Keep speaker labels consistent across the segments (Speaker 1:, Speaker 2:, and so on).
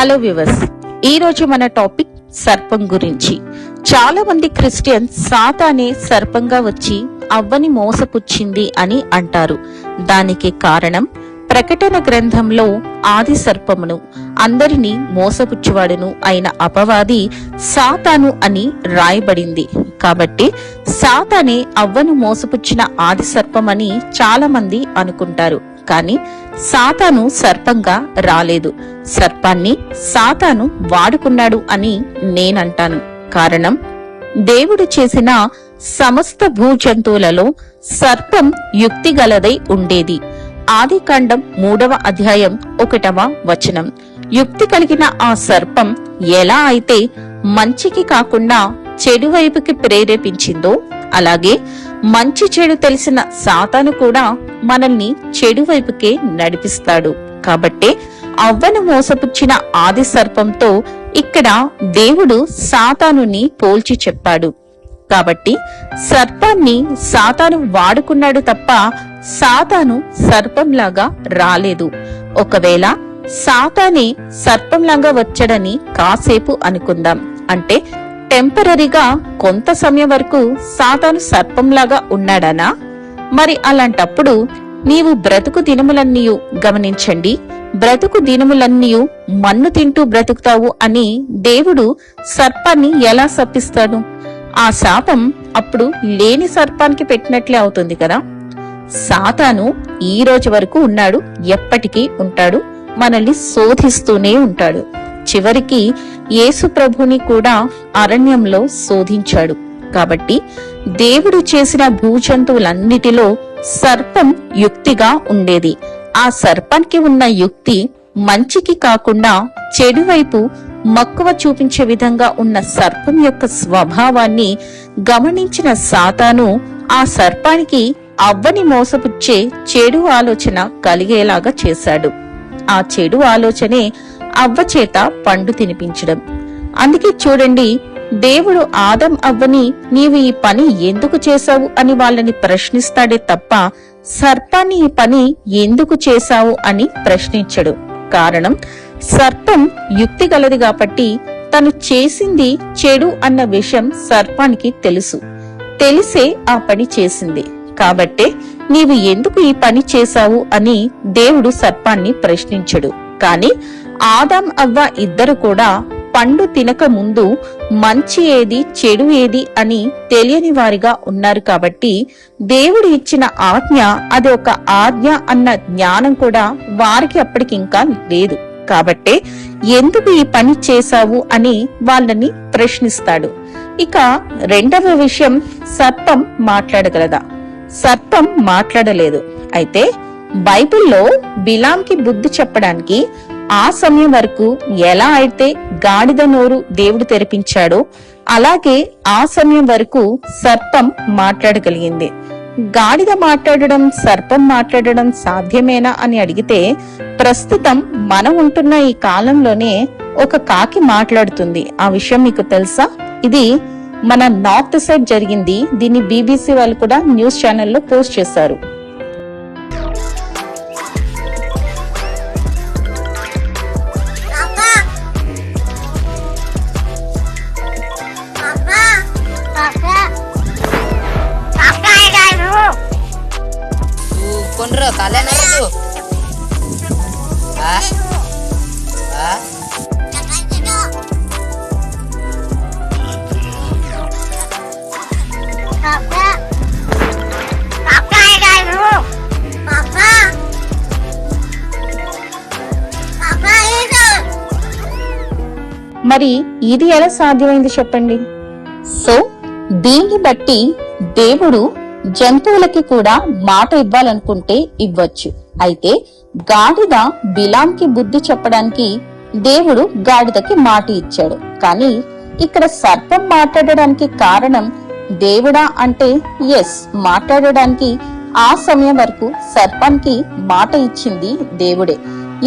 Speaker 1: Hello వివస్ ఈ రోజు మన టాపిక్ సర్పం గురించి. చాలా మంది క్రిస్టియన్ సాతానే సర్పంగా వచ్చి అవ్వని మోసపుచ్చింది అని అంటారు. దానికి కారణం ప్రకటన గ్రంథంలో ఆది సర్పమును అందరినీ మోసపుచ్చువాడును అయిన అపవాది సాతాను అని రాయబడింది. కాబట్టి సాతానే అవ్వను మోసపుచ్చిన ఆది సర్పమని చాలా మంది అనుకుంటారు. కానీ సాతాను సర్పంగా రాలేదు. సర్పాన్ని సాతాను వాడుకున్నాడు అని నేనంటాను. కారణం దేవుడు చేసిన సమస్త భూజంతువులలో సర్పం యుక్తి గలదై ఉండేది. ఆదికాండం మూడవ అధ్యాయం ఒకటవ వచనం. యుక్తి కలిగిన ఆ సర్పం ఎలా అయితే మంచికి కాకుండా చెడు వైపుకి ప్రేరేపించిందో అలాగే మంచి చెడు తెలిసిన సాతాను కూడా మనల్ని చెడు వైపుకే నడిపిస్తాడు. కాబట్టే అవ్వను మోసపుచ్చిన ఆది సర్పంతో ఇక్కడ దేవుడు సాతానుని పోల్చి చెప్పాడు. కాబట్టి సర్పాన్ని సాతాను వాడుకున్నాడు తప్ప సాతాను సర్పంలాగా రాలేదు. ఒకవేళ సాతానే సర్పంలాగా వచ్చాడని కాసేపు అనుకుందాం. అంటే టెంపరీగా కొంత సమయం వరకు సాతాను సర్పంలాగా ఉన్నాడనా? మరి అలాంటప్పుడు నీవు బ్రతుకు దినములన్నీయు గమనించండి. బ్రతుకు దినములన్నీయు మన్ను తింటూ బ్రతుకుతావు అని దేవుడు సర్పాన్ని ఎలా శప్పిస్తాడు ఆ శాపం అప్పుడు లేని సర్పానికి పెట్టినట్లే అవుతుంది కదా? సాతాను ఈ రోజు వరకు ఉన్నాడు ఎప్పటికీ ఉంటాడు మనల్ని శోధిస్తూనే ఉంటాడు. చివరికి యేసు ప్రభుని కూడా అరణ్యంలో శోధించాడు. కాబట్టి దేవుడు చేసిన భూజంతువులన్నిటిలో సర్పం యుక్తిగా ఉండేది. ఆ సర్పానికి ఉన్న యుక్తి మంచికి కాకుండా చెడు వైపు మక్కువ చూపించే విధంగా ఉన్న సర్పం యొక్క స్వభావాన్ని గమనించిన సాతాను ఆ సర్పానికి అవ్వని మోసపుచ్చే చెడు ఆలోచన కలిగేలాగా చేశాడు. ఆ చెడు ఆలోచనే అవ్వ చేత పండు తినిపించడం. అందుకే చూడండి దేవుడు ఆదం అవ్వని నీవు ఈ పని ఎందుకు చేశావు అని వాళ్ళని ప్రశ్నిస్తాడే తప్ప సర్పాన్ని ఈ పని ఎందుకు చేశావు అని ప్రశ్నించడు. కారణం సర్పం యుక్తి గలది కాబట్టి తను చేసింది చెడు అన్న విషయం సర్పానికి తెలుసు. తెలిసే ఆ పని చేసింది. కాబట్టే నీవు ఎందుకు ఈ పని చేశావు అని దేవుడు సర్పాన్ని ప్రశ్నించడు. కాని ఆదాం అవ్వ ఇద్దరు కూడా పండు తినక ముందు మంచి ఏది చెడు ఏది అని తెలియని వారిగా ఉన్నారు కాబట్టి దేవుడు ఇచ్చిన ఆజ్ఞ అది ఒక ఆజ్ఞ అన్న జ్ఞానం కూడా వారికి అప్పటికింకా లేదు. కాబట్టే ఎందుకు ఈ పని చేశావు అని వాళ్ళని ప్రశ్నిస్తాడు. ఇక రెండవ విషయం సర్పం మాట్లాడగలదా? సర్పం మాట్లాడలేదు. అయితే బైబిల్లో బిలాంకి బుద్ధి చెప్పడానికి ఆ సమయం వరకు ఎలా అయితే గాడిద నోరు దేవుడు తెరిపించాడో అలాగే ఆ సమయం వరకు సర్పం మాట్లాడగలిగింది. గాడిద మాట్లాడడం సర్పం మాట్లాడడం సాధ్యమేనా అని అడిగితే ప్రస్తుతం మనం ఉంటున్న ఈ కాలంలోనే ఒక కాకి మాట్లాడుతుంది. ఆ విషయం మీకు తెలుసా? ఇది మన నార్త్ సైడ్ జరిగింది. దీన్ని బీబీసీ వాళ్ళు కూడా న్యూస్ ఛానల్లో పోస్ట్ చేశారు.
Speaker 2: Itu.
Speaker 1: మరి ఇది ఎలా సాధ్యమైంది చెప్పండి? సో దీన్ని బట్టి దేవుడు జంతువులకి కూడా మాట ఇవ్వాలనుకుంటే ఇవ్వచ్చు. అయితే గాడిద బిలాంకి బుద్ధి చెప్పడానికి దేవుడు గాడిదకి మాట ఇచ్చాడు. కానీ ఇక్కడ సర్పం మాట్లాడడానికి కారణం దేవుడా అంటే ఎస్ మాట్లాడడానికి ఆ సమయం వరకు సర్పానికి మాట ఇచ్చింది దేవుడే.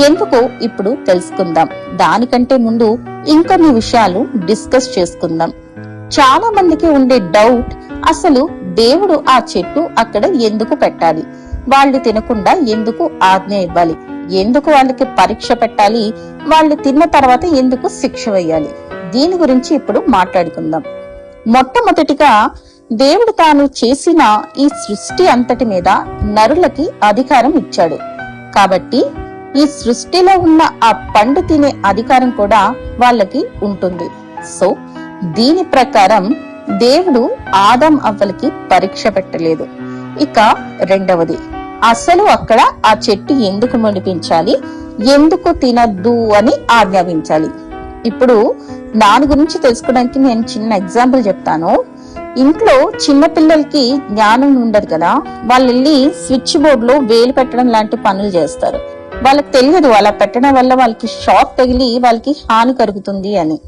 Speaker 1: ఎందుకో ఇప్పుడు తెలుసుకుందాం. దానికంటే ముందు ఇంకొన్ని విషయాలు డిస్కస్ చేసుకుందాం. చాలా మందికి ఉండే డౌట్ అసలు దేవుడు ఆ చెట్టు అక్కడ ఎందుకు పెట్టాలి? వాళ్ళు తినకుండా ఎందుకు ఆజ్ఞ ఇవ్వాలి? ఎందుకు వాళ్ళకి పరీక్ష పెట్టాలి? వాళ్ళు తిన్న తర్వాత ఎందుకు శిక్ష వేయాలి? దీని గురించి ఇప్పుడు మాట్లాడుకుందాం. మొట్టమొదటిగా దేవుడు తాను చేసిన ఈ సృష్టి అంతటి మీద నరులకి అధికారం ఇచ్చాడు. కాబట్టి ఈ సృష్టిలో ఉన్న ఆ పండు తినే అధికారం కూడా వాళ్ళకి ఉంటుంది. సో దీని ప్రకారం దేవుడు ఆదం అవ్వలకి పరీక్ష పెట్టలేదు. ఇక రెండవది అసలు అక్కడ ఆ చెట్టు ఎందుకు మొలిపించాలి ఎందుకు తినద్దు అని ఆజ్ఞాపించాలి. ఇప్పుడు దాని గురించి తెలుసుకోవడానికి నేను చిన్న ఎగ్జాంపుల్ చెప్తాను. ఇంట్లో చిన్న పిల్లలకి జ్ఞానం ఉండదు కదా వాళ్ళు వెళ్ళి స్విచ్ బోర్డ్లో వేలు పెట్టడం లాంటి పనులు చేస్తారు. వాళ్ళకి తెలియదు అలా పెట్టడం వల్ల వాళ్ళకి షాక్ తగిలి వాళ్ళకి హాని కలుగుతుంది అని.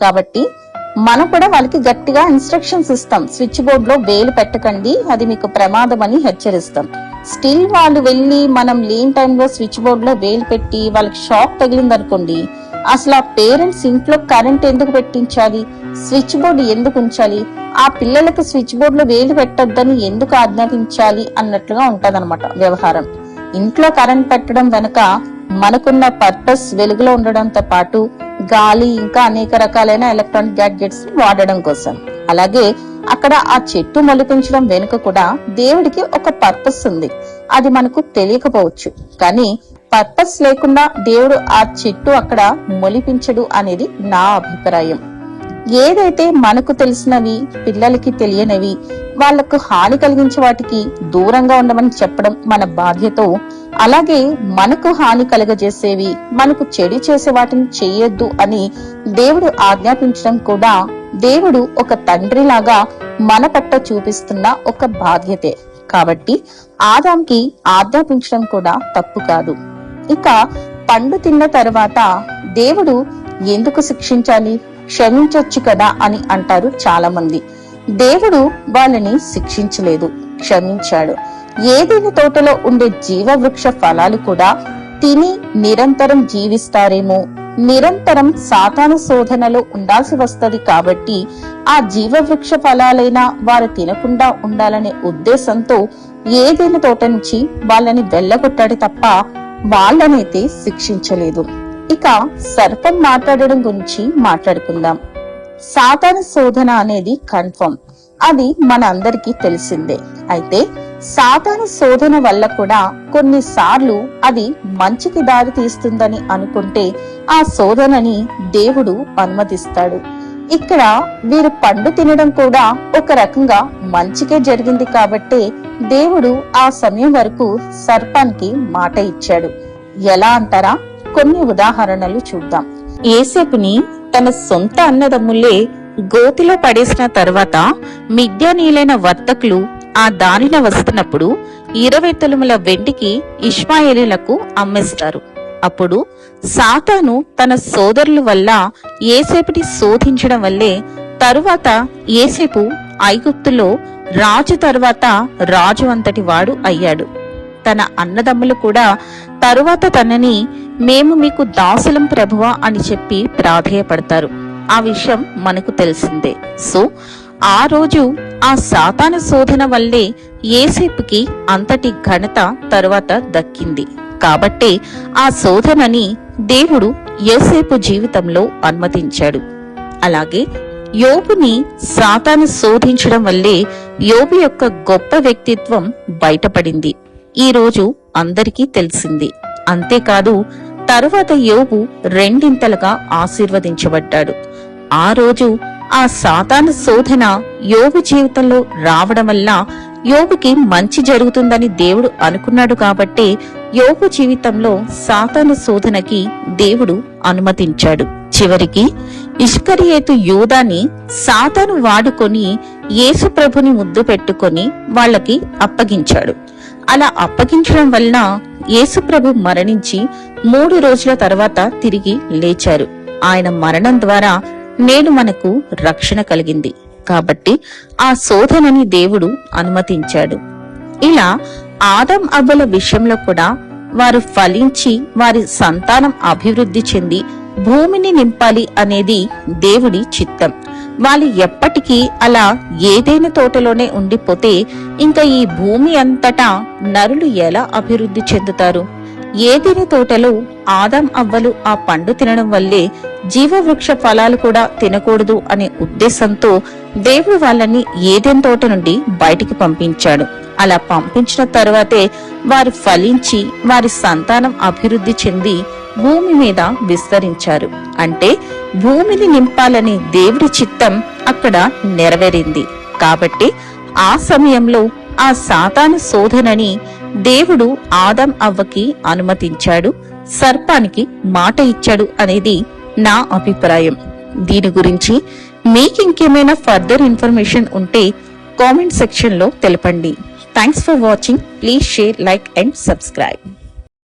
Speaker 1: కాబట్టి మనం కూడా వాళ్ళకి గట్టిగా ఇన్స్ట్రక్షన్స్ ఇస్తాం స్విచ్ బోర్డ్లో వేలు పెట్టకండి. అది మీకు ప్రమాదం అని హెచ్చరిస్తాం. స్టిల్ వాళ్ళు వెళ్ళి మనం లేని టైంలో స్విచ్ బోర్డ్లో వేలు పెట్టి వాళ్ళకి షాక్ తగిలింది అనుకోండి అసలు ఆ పేరెంట్స్ ఇంట్లో కరెంట్ ఎందుకు పెట్టించాలి? స్విచ్ బోర్డు ఎందుకు ఉంచాలి? ఆ పిల్లలకు స్విచ్ బోర్డ్లో వేలు పెట్టొద్దని ఎందుకు ఆజ్ఞాపించాలి? అన్నట్లుగా ఉంటదన్నమాట వ్యవహారం. ఇంట్లో కరెంట్ పెట్టడం వెనుక మనకున్న పర్పస్ వెలుగులో ఉండడంతో పాటు గాలి ఇంకా అనేక రకాలైన ఎలక్ట్రానిక్ గ్యాడ్జెట్స్ వాడడం కోసం. అలాగే అక్కడ ఆ చెట్టు మొలిపించడం వెనుక కూడా దేవుడికి ఒక పర్పస్ ఉంది. అది మనకు తెలియకపోవచ్చు. కానీ పర్పస్ లేకుండా దేవుడు ఆ చెట్టు అక్కడ మొలిపించడు అనేది నా అభిప్రాయం. ఏదైతే మనకు తెలిసినవి పిల్లలకి తెలియనివి వాళ్ళకు హాని కలిగించే వాటికి దూరంగా ఉండమని చెప్పడం మన బాధ్యత అలాగే మనకు హాని కలగజేసేవి మనకు చెడు చేసే వాటిని చెయ్యొద్దు అని దేవుడు ఆజ్ఞాపించడం కూడా దేవుడు ఒక తండ్రిలాగా మన పట్ల చూపిస్తున్న ఒక బాధ్యతే. కాబట్టి ఆదాంకి ఆజ్ఞాపించడం కూడా తప్పు కాదు. ఇక పండు తిన్న తర్వాత దేవుడు ఎందుకు శిక్షించాలి? క్షమించొచ్చు కదా అని అంటారు చాలా మంది దేవుడు వాళ్ళని శిక్షించలేదు క్షమించాడు. ఏదైనా తోటలో ఉండే జీవవృక్ష ఫలాలు కూడా తిని నిరంతరం జీవిస్తారేమో. నిరంతరం సాతాను శోధనలో ఉండాల్సి వస్తది కాబట్టి ఆ జీవవృక్ష ఫలాలైనా వారు తినకుండా ఉండాలనే ఉద్దేశంతో ఏదైనా తోట నుంచి వాళ్ళని వెళ్ళగొట్టాడు తప్ప వాళ్ళనైతే శిక్షించలేదు. ఇక సర్పం మాట్లాడడం గురించి మాట్లాడుకుందాం. సాతాను శోధన అనేది కన్ఫర్మ్. అది మన అందరికీ తెలిసిందే. అయితే సాతాను శోధన వల్ల కూడా కొన్నిసార్లు అది మంచికి దారి తీస్తుందని అనుకుంటే ఆ శోధనని దేవుడు అనుమతిస్తాడు. ఇక్కడ వీరు పండు తినడం కూడా ఒక రకంగా మంచికే జరిగింది కాబట్టే దేవుడు ఆ సమయం వరకు సర్పానికి మాట ఇచ్చాడు. ఎలా అంటారా? కొన్ని ఉదాహరణలు చూద్దాం. ఏసేపుని తన సొంత అన్నదమ్ములే గోతిలో పడేసిన తర్వాత మిద్యానీలైన వర్తకులు ఆ దారిన వస్తున్నప్పుడు ఇరవై తులముల వెండికి ఇష్మాయేలీలకు అమ్మేస్తారు. అప్పుడు సాతాను తన సోదరుల వల్ల ఏసేపుని శోధించడం వల్లే తరువాత ఏసేపు ఐగుప్తులో రాజు తరువాత రాజు అంతటి వాడు అయ్యాడు. తన అన్నదమ్ములు కూడా తరువాత తనని మేము మీకు దాసులం ప్రభువా అని చెప్పి ప్రాధేయపడతారు. ఆ విషయం మనకు తెలిసిందే. సో ఆ రోజు ఆ సాతాన శోధన వల్లే ఏసేపుకి అంతటి ఘనత తరువాత దక్కింది. కాబట్టే ఆ శోధనని దేవుడు యోసేపు జీవితంలో అనుమతించాడు. అలాగే యోబుని సాతాను శోధించడం వల్లే యోబు యొక్క గొప్ప వ్యక్తిత్వం బయటపడింది. ఈ రోజు అందరికీ తెలిసింది. అంతేకాదు తరువాత యోబు రెండింతలుగా ఆశీర్వదించబడ్డాడు. ఆ రోజు ఆ సాతాను శోధన యోగు జీవితంలో రావడం వల్ల యోగుకి మంచి జరుగుతుందని దేవుడు అనుకున్నాడు కాబట్టి యోగు జీవితంలో సాతాను శోధనకి దేవుడు అనుమతించాడు. చివరికి ఇష్కరియేతు యూదాని సాతాను వాడుకొని యేసుప్రభుని ముద్దు పెట్టుకొని వాళ్ళకి అప్పగించాడు. అలా అప్పగించడం వలన యేసుప్రభు మరణించి మూడు రోజుల తర్వాత తిరిగి లేచారు. ఆయన మరణం ద్వారా నేడు మనకు రక్షణ కలిగింది. కాబట్టి ఆ శోధనని దేవుడు అనుమతించాడు. ఇలా ఆదం అవ్వల విషయంలో కూడా వారు ఫలించి వారి సంతానం అభివృద్ధి చెంది భూమిని నింపాలి అనేది దేవుడి చిత్తం. వాళ్ళు ఎప్పటికీ అలా ఏదైనా తోటలోనే ఉండిపోతే ఇంకా ఈ భూమి అంతటా నరులు ఎలా అభివృద్ధి చెందుతారు? ఏదైనా తోటలో ఆదాం అవ్వలు ఆ పండు తినడం వల్లే జీవవృక్ష ఫలాలు కూడా తినకూడదు అనే ఉద్దేశంతో దేవుడు వాళ్ళని ఏదైనా తోట నుండి బయటికి పంపించాడు. అలా పంపించిన తరువాతే వారు ఫలించి వారి సంతానం అభివృద్ధి చెంది భూమి మీద విస్తరించారు. అంటే భూమిని నింపాలని దేవుడి చిత్తం అక్కడ నెరవేరింది. కాబట్టి ఆ సమయంలో ఆ సాతాను శోధనని దేవుడు ఆదం అవ్వకి అనుమతించాడు సర్పానికి మాట ఇచ్చాడు అనేది నా అభిప్రాయం. దీని గురించి మీకు ఇంకేమైనా ఫర్దర్ ఇన్ఫర్మేషన్ ఉంటే కామెంట్ సెక్షన్లో తెలపండి. Thanks for watching please share like and subscribe